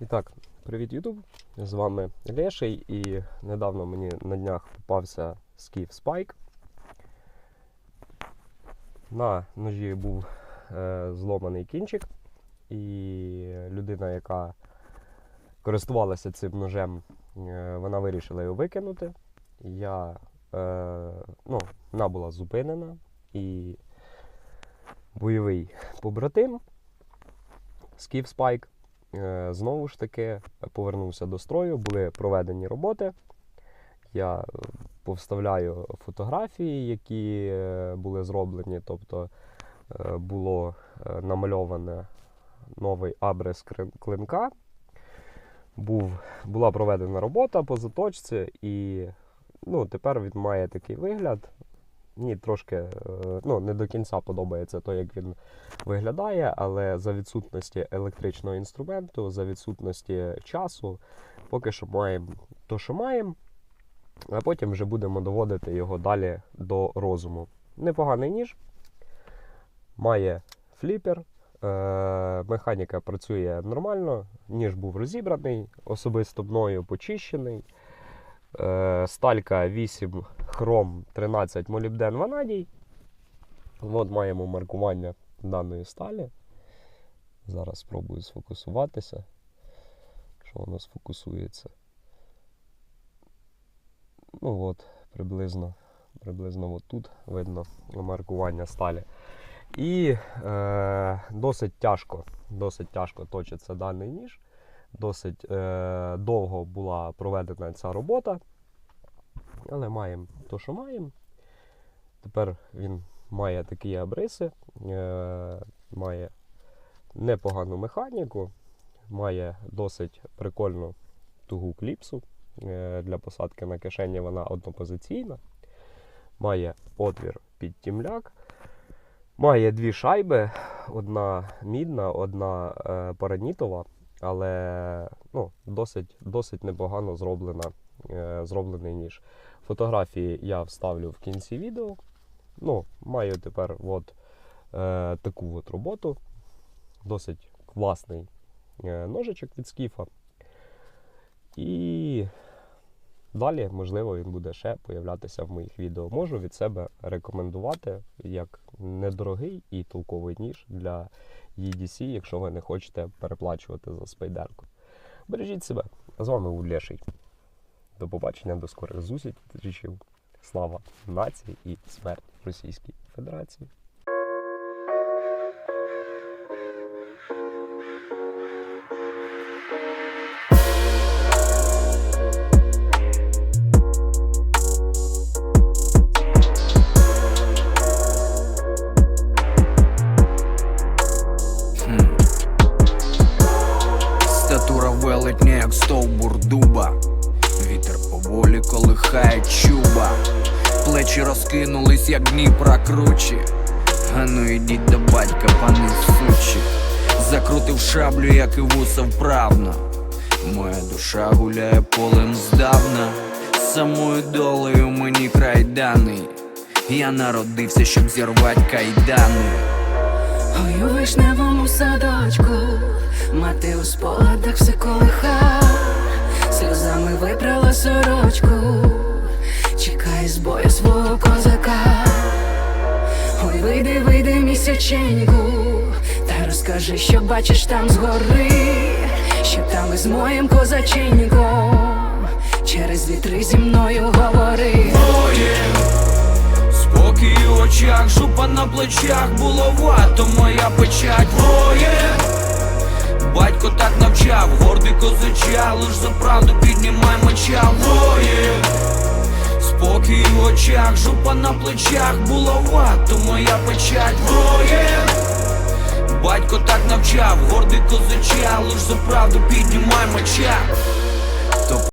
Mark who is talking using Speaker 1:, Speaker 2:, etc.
Speaker 1: І так, привіт, Ютуб! З вами Леший і недавно мені на днях попався скіф Спайк. На ножі був е, зломаний кінчик, і людина, яка користувалася цим ножем, е, вона вирішила його викинути. Я, е, ну, вона була зупинена і бойовий побратим Скіф Спайк знову ж таки повернувся до строю, були проведені роботи. Я е, повставляю фотографії, які е, були зроблені, тобто е, було е, намальоване новий абрис клинка. Був, була проведена робота по заточці, і ну, тепер він має такий вигляд. Мені трошки е, ну, не до кінця подобається те, як він виглядає, але за відсутності електричного інструменту, за відсутності часу, поки що маємо то, що маємо, а потім вже будемо доводити його далі до розуму. Непоганий ніж, має фліпер, е- механіка працює нормально, ніж був розібраний, особисто мною почищений. Е, сталька 8 хром 13 молібден ванадій. От маємо маркування даної сталі. Зараз спробую сфокусуватися. Що воно сфокусується. Ну от, приблизно, приблизно от тут видно маркування сталі. І е, досить тяжко, досить тяжко точиться даний ніж. Досить е, довго була проведена ця робота. Але маємо то, що маємо. Тепер він має такі абриси, е, має непогану механіку, має досить прикольну тугу кліпсу. Е, для посадки на кишені вона однопозиційна. Має отвір під тімляк. Має дві шайби: одна мідна, одна е, паранітова, але ну, досить, досить непогано зроблена, е, зроблений ніж. Фотографії я вставлю в кінці відео. Ну, маю тепер от, е, таку от роботу. Досить класний е, ножичок від скіфа. І далі, можливо, він буде ще появлятися в моїх відео. Можу від себе рекомендувати як недорогий і толковий ніж для EDC, якщо ви не хочете переплачувати за спайдерку. Бережіть себе. З вами був Леший. До побачення, до скорих зустрічей. Слава нації і смерть Російській Федерації.
Speaker 2: Як стовбур дуба. Вітер поволі колихає чуба. Плечі розкинулись, як Дніпра кручі. А ну ідіть до батька, пани сучі. Закрутив шаблю, як і вуса вправно. Моя душа гуляє полем здавна. Самою долею мені край даний. Я народився, щоб зірвать кайдани.
Speaker 3: Ой, у вишневому садочку, мати у спогадах все колиха, випрала сорочку, чекає з бою свого козака. Ой, вийди, вийди місяченьку, та розкажи, що бачиш там згори, що там із моїм козаченьком, через вітри зі мною говори.
Speaker 2: Спокій у очах, жупа на плечах, буловато моя печать воє. Батько так навчав, гордий козача, лиш за правду піднімай меча воє. Спокій у очах, жупа на плечах, буловато моя печать воє. Батько так навчав, гордий козача, лиш за правду піднімай меча.